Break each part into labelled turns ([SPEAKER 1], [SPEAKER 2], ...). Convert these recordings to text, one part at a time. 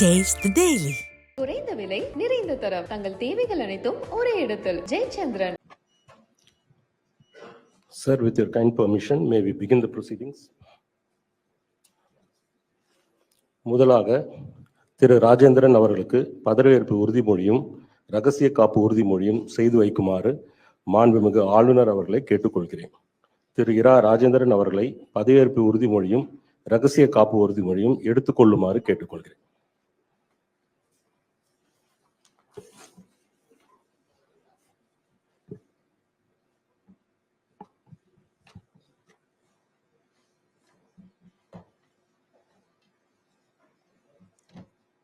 [SPEAKER 1] The Daily.
[SPEAKER 2] குறைந்த விலை நிறைந்த தரம். தங்கள் தேவைகள் அனைத்தும் ஒரே இடத்தில். Jayachandran.
[SPEAKER 3] Sir, with your kind permission, may we begin the proceedings? முதலாக திரு ராஜேந்திரன் அவர்களுக்கு பதவியேற்பு உறுதிமொழியும் ரகசிய காப்பு உறுதிமொழியும் செய்து வைக்குமாறு மாண்புமிகு ஆளுநர் அவர்களை கேட்டுக்கொள்கிறேன். திரு இரா ராஜேந்திரன் அவர்களை பதவியேற்பு உறுதிமொழியும் ரகசிய காப்பு உறுதிமொழியும் எடுத்துக்கொள்ளுமாறு கேட்டுக்கொள்கிறேன்.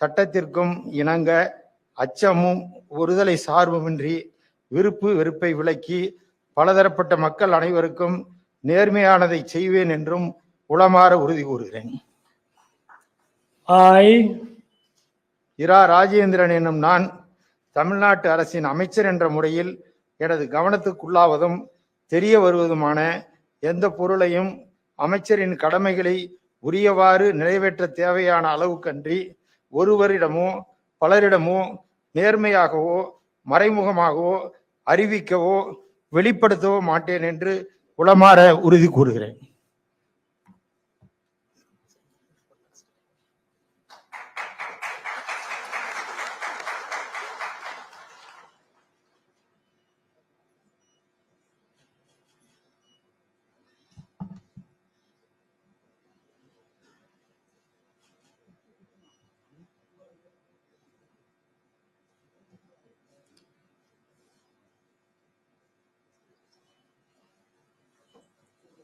[SPEAKER 4] சட்டத்திற்கும் இணங்க அச்சமும் ஒருதலை சார்புமின்றி விருப்பு வெறுப்பை விலக்கி பலதரப்பட்ட மக்கள் அனைவருக்கும் நேர்மையானதை செய்வேன் என்றும் உளமாற உறுதி கூறுகிறேன்.
[SPEAKER 5] I,
[SPEAKER 4] இரா ராஜேந்திரன் என்னும் நான் தமிழ்நாட்டு அரசின் அமைச்சர் என்ற முறையில் எனது கவனத்துக்குள்ளாவதும் தெரிய வருவதுமான எந்த பொருளையும் அமைச்சரின் கடமைகளை உரியவாறு நிறைவேற்ற தேவையான அளவுக்கன்றி ஒருவரிடமோ பலரிடமோ நேர்மையாகவோ மறைமுகமாகவோ அறிவிக்கவோ வெளிப்படுத்தவோ மாட்டேன் என்று உளமாற உறுதி கூறுகிறேன்.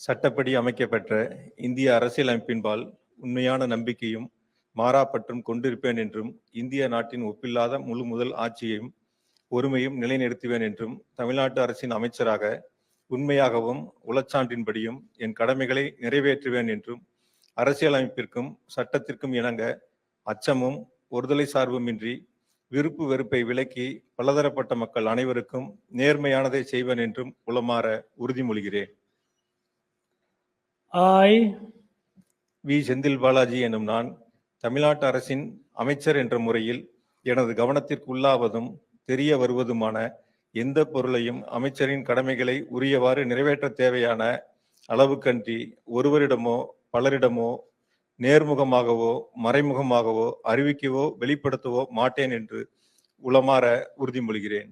[SPEAKER 6] சட்டப்படி அமைக்கப்பெற்ற இந்திய அரசியலமைப்பின்பால் உண்மையான நம்பிக்கையும் மாறாப்பற்றும் கொண்டிருப்பேன் என்றும் இந்திய நாட்டின் ஒப்பில்லாத முழு முதல் ஆட்சியையும் ஒருமையும் நிலைநிறுத்துவேன் என்றும் தமிழ்நாட்டு அரசின் அமைச்சராக உண்மையாகவும் உளச்சான்றின்படியும் என் கடமைகளை நிறைவேற்றுவேன் என்றும் அரசியலமைப்பிற்கும் சட்டத்திற்கும் இணங்க அச்சமும் ஒருதலை சார்புமின்றி விருப்பு வெறுப்பை விலக்கி பலதரப்பட்ட மக்கள் அனைவருக்கும் நேர்மையானதை செய்வேன் என்றும் உளமாற உறுதிமொழிகிறேன்.
[SPEAKER 5] ஆய்
[SPEAKER 6] வி. செந்தில் பாலாஜி எனும் நான் தமிழ்நாட்டு அரசின் அமைச்சர் என்ற முறையில் எனது கவனத்திற்கு உள்ளாவதும் தெரிய வருவதுமான எந்த பொருளையும் அமைச்சரின் கடமைகளை உரியவாறு நிறைவேற்ற தேவையான அளவுக்கன்றி ஒருவரிடமோ பலரிடமோ நேர்முகமாகவோ மறைமுகமாகவோ அறிவிக்கவோ வெளிப்படுத்தவோ மாட்டேன் என்று உளமாற உறுதிமொழிகிறேன்.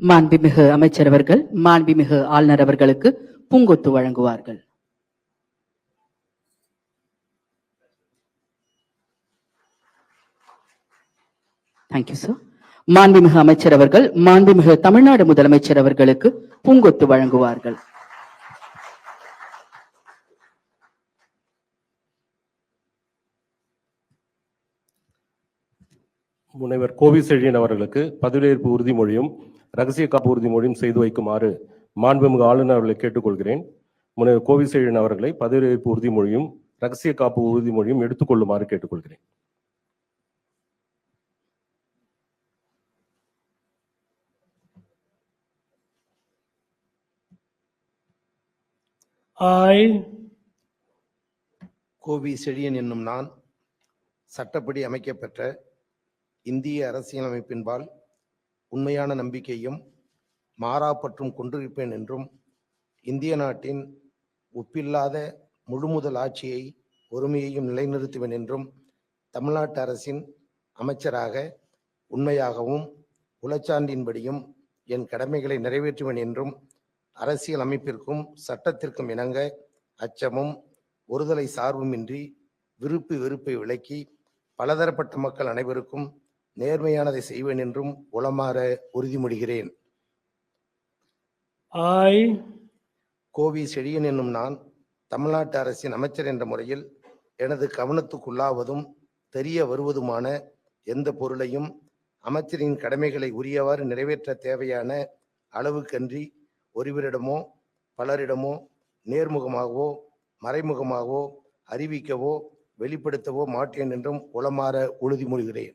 [SPEAKER 7] மாண்புமிகு அமைச்சர் அவர்கள் மாண்புமிகு ஆளுநர் அவர்களுக்கு பூங்கொத்து வழங்குவார்கள். தேங்க்யூ சார் மாண்புமிகு அமைச்சர் அவர்கள் மாண்புமிகு தமிழ்நாடு முதலமைச்சர் அவர்களுக்கு பூங்கொத்து வழங்குவார்கள்.
[SPEAKER 3] முனைவர் கோவிசெழியன் அவர்களுக்கு பதவியேற்பு உறுதிமொழியும் ரகசிய காப்பு உறுதிமொழியும் செய்து வைக்குமாறு மாண்புமிகு ஆளுநர் அவர்களை கேட்டுக்கொள்கிறேன். முனைவர் கோவி செழியன் அவர்களை பதவியேற்பு உறுதிமொழியும் ரகசிய காப்பு உறுதிமொழியும் எடுத்துக்கொள்ளுமாறு கேட்டுக்கொள்கிறேன்.
[SPEAKER 5] I,
[SPEAKER 8] கோவி செழியன் என்னும் நான் சட்டப்படி அமைக்கப்பெற்ற இந்திய அரசியலமைப்பின்பால் உண்மையான நம்பிக்கையும் மாறா பற்றும் கொண்டிருப்பேன் என்றும் இந்திய நாட்டின் ஒப்பில்லாத முழுமுதல் ஆட்சியை ஒருமையையும் நிலைநிறுத்துவேன் என்றும் தமிழ்நாட்டு அரசின் அமைச்சராக உண்மையாகவும் உளச்சான்றின்படியும் என் கடமைகளை நிறைவேற்றுவேன் என்றும் அரசியல் அமைப்பிற்கும் சட்டத்திற்கும் இணங்க அச்சமும் ஒருதலை சார்புமின்றி விருப்பு வெறுப்பை விலக்கி பலதரப்பட்ட மக்கள் அனைவருக்கும் நேர்மையானதை செய்வேன் என்றும் உளமாற உறுதிமொழிகிறேன்.
[SPEAKER 5] I,
[SPEAKER 8] கோவி செழியன் என்னும் நான் தமிழ்நாட்டு அரசின் அமைச்சர் என்ற முறையில் எனது கவனத்துக்குள்ளாவதும் தெரிய வருவதுமான எந்த பொருளையும் அமைச்சரின் கடமைகளை உரியவாறு நிறைவேற்ற தேவையான அளவுக்கன்றி ஒருவரிடமோ பலரிடமோ நேர்முகமாகவோ மறைமுகமாகவோ அறிவிக்கவோ வெளிப்படுத்தவோ மாட்டேன் என்றும் உளமாற உறுதிமொழிகிறேன்.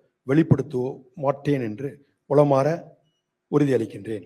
[SPEAKER 1] வெளிப்படுத்தவோ மாட்டேன் என்று உளமாற உறுதியளிக்கின்றேன்.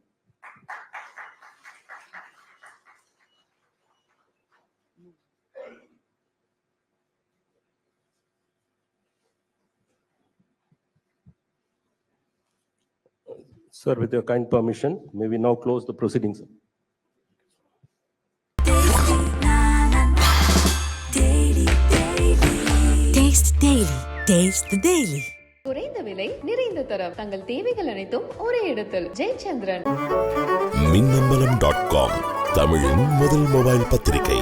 [SPEAKER 3] Sir, with your kind permission, may we now close the proceedings?
[SPEAKER 9] Taste Daily. Taste the Daily.
[SPEAKER 2] குறைந்த விலை நிறைந்த தரம் தங்கள் தேவைகள் அனைத்தும் ஒரே இடத்தில் ஜெயச்சந்திரன்
[SPEAKER 10] மின்னம்பலம் டாட் காம் தமிழின் முதல் மொபைல் பத்திரிகை